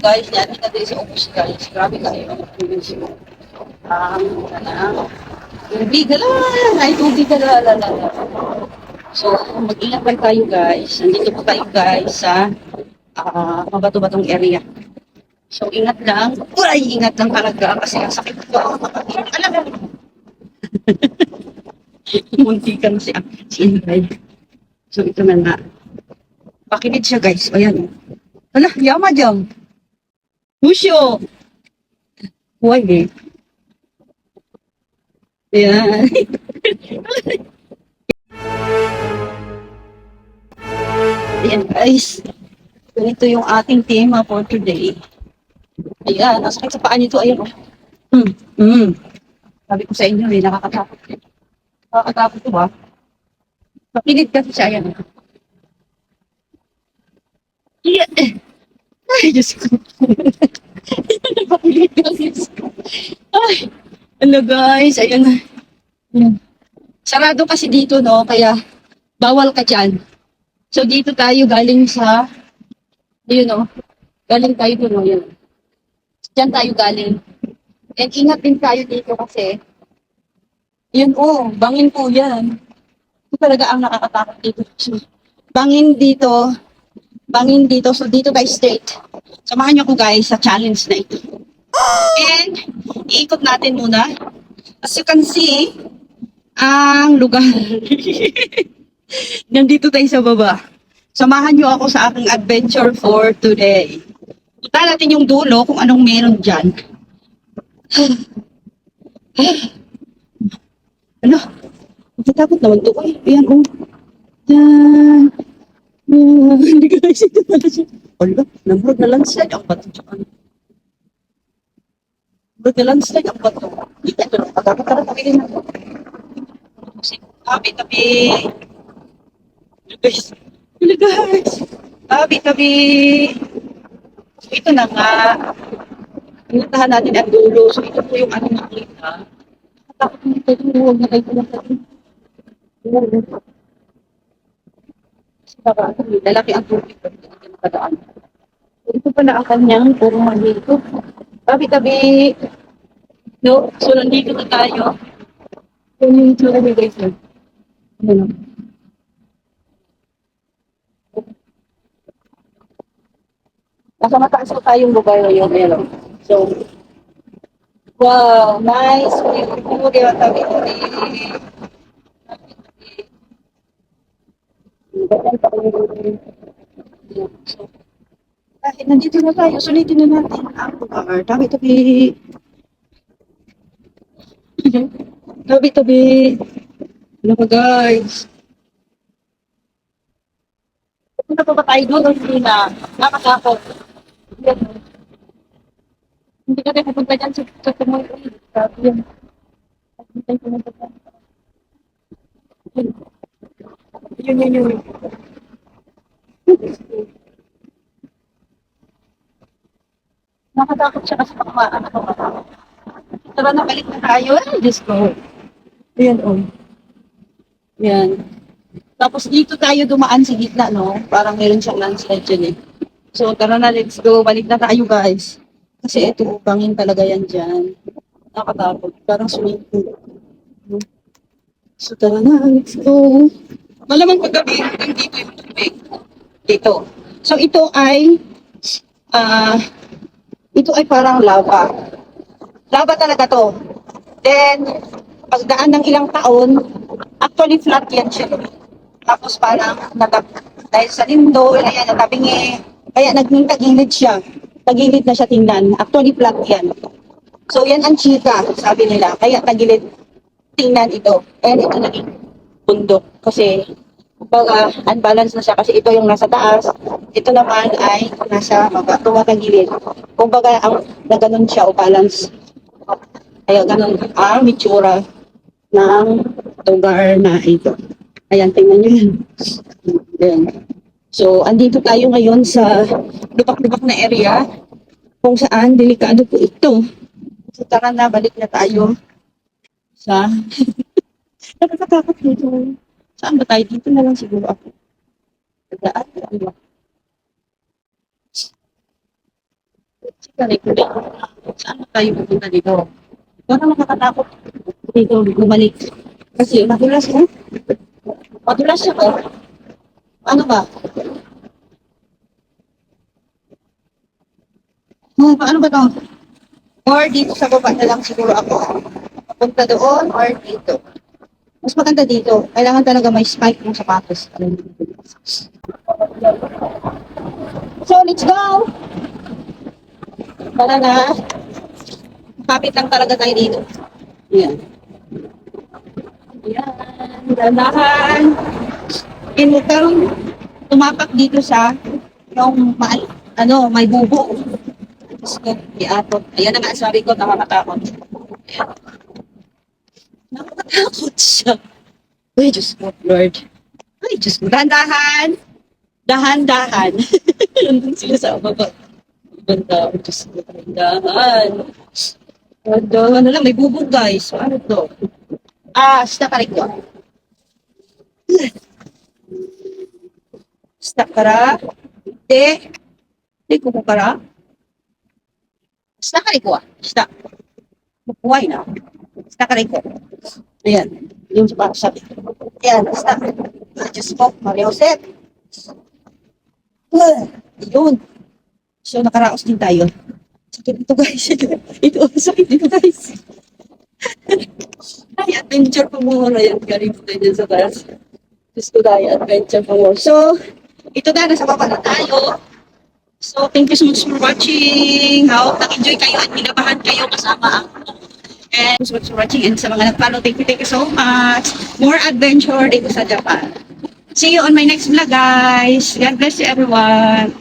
guys, yan na din sa office guys. Grabe kayo. Um, na. Tubig, ala, ay tubig, ala, ala, ala. So, mag-ingat lang tayo guys. Nandito po tayo guys sa ah mabato-batong area. So, ingat lang. Uy, ingat lang talaga kasi ang sakit ko. Alam mo. Munti ka na si, si Ingrid. So, ito na nga. Pakinid siya guys. Ayan. Ala, yama dyan. Musyo. Huwag eh. Ayan. Ayan guys. Ganito yung ating tema for today. Ayan, ang sakit sa paa nito. Ayan oh. Hmm. Sabi ko sa inyo eh, nakakatakot. Nakakatakot to ba? Pakinig kasi siya. Ayan. oh. Ay, Diyos ko. Ay. Ano guys, ayan na. Ayan. Sarado kasi dito, no? Kaya bawal ka dyan. So dito tayo galing sa, yun no? Galing tayo doon, no? Yun. Diyan tayo galing. And ingat din tayo dito kasi, yun oh, bangin po yan. Ito talaga ang nakakatakot dito. Bangin dito, bangin dito. So dito tayo straight. Samahan niyo ko guys sa challenge na ito. And, iikot natin muna. As you can see, ang lugar. Nandito tayo sa baba. Samahan niyo ako sa aking adventure for today. Punta natin yung dulo kung anong meron dyan. ano? Natatakot naman to. Ay, ayan, oh. Yan. Hindi ko naisip na pala siya. Wala, namurog na landslide ang bato dyan. Namurog na landslide ang bato. Ito, ito, pagkakatara tabi din ako. Tabi, tabi. Guys, guys. Tabi, tabi. So, ito na nga. Pinuntahan natin ang dulo. So, ito po yung ano nakita. Takot mo ito. Huwag na kayo pumunta din. Kasi baka lalaki ang tubig. Pag hindi ka nakadaan. Ito pala ang kanyang puro dito. Tabi, tabi. No, so nandito na tayo. Yan yung itsura niya guys. no? Ano? Nasa mataas ko tayong lugar ngayon. Ayan o. So, wow, nice. Hindi di ba tabi kahit nandito na tayo, sulitin na natin ang lugar. Tabi tabi. Tabi tabi. Ano ba guys? Punta pa ba tayo doon o hindi na? Nakakakot. Yan. Hindi ka tayo pupunta dyan sa, tumoy. Grabe yan. Hindi tayo pumunta dyan. Yun. Yun, yun, yun. Nakatakot siya kasi baka maano ko Tara na, balik na tayo. Ay, Diyos ko. Ayan, oh. Yan. Tapos dito tayo dumaan sa gitna, no? Parang meron siyang landslide dyan eh. So, tara na, let's go. Balik na tayo, guys. Kasi ito, bangin talaga yan dyan. Nakatakot. Parang swimming pool. So, tara na, let's go. Malamang paggabi, hanggang dito yung tubig. Dito. So, ito ay, ah, ito ay parang lava. Lava talaga to. Then, pagdaan ng ilang taon, actually flat yan siya. Tapos parang natab dahil sa lindo, ayan, natabingi. Kaya naging tagilid siya. Tagilid na siya tingnan. Actually flat yan. So yan ang chika, sabi nila. Kaya tagilid tingnan ito. And ito naging bundok. Kasi kumbaga unbalance na siya kasi ito yung nasa taas. Ito naman ay nasa baba. Tumatagilid. Kumbaga ang na ganun siya o balance. Kaya ganun ang mitsura ng lugar na ito. Ayan, tingnan nyo yan. Ayan. So, andito tayo ngayon sa lupak-lupak na area kung saan delikado po ito. So, tara na, balik na tayo sa... Nakakatakot dito. Saan ba tayo? Dito na lang siguro ako. Tandaan, ano ba? Kaya ko Saan na tayo pupunta dito? Na makakatakot dito bumalik. Kasi madulas mo. Madulas siya ko. Ano ba? Hmm, paano ba to? Or dito sa baba na lang siguro ako. Papunta doon or dito. Mas maganda dito. Kailangan talaga may spike ng sapatos. So, let's go! Tara na. Kapit lang talaga tayo dito. Ayan. Ayan. Dandahan. And kang tumapak dito sa yung ma ano, may bubo. Tapos ko, iapot. Ayan na nga, sabi ko, nakakatakot. Ayan. Nakakatakot siya. Ay, Diyos ko, Lord. Ay, Diyos ko. Dahan-dahan. Dahan-dahan. Nandun sila sa baba. Ganda. Diyos ko, dahan. Ganda. Ano lang, may bubog, guys. Ano to? Ah, stop ka ko. Stop ka ra. Hindi. Hindi ko ka ra. Stop ka ko. Stop. Bukuhay na. Stop ka ko. Ayan. Yung sa sabi. Ayan. Ah, Diyos ko. Maria Josep. Ah, Yun. So, nakaraos din tayo. Sakit ito, guys. Ito, sakit dito, guys. Ay, adventure pa mo na yan. Galing po tayo sa taas. Diyos ko tayo, adventure pa mo. So, ito na, nasa baba na tayo. So, thank you so much for watching. How nag-enjoy kayo at minabahan kayo kasama ako. And so much for watching and sa mga nag-follow, thank you, thank you so much. More adventure dito sa Japan. See you on my next vlog, guys. God bless you, everyone.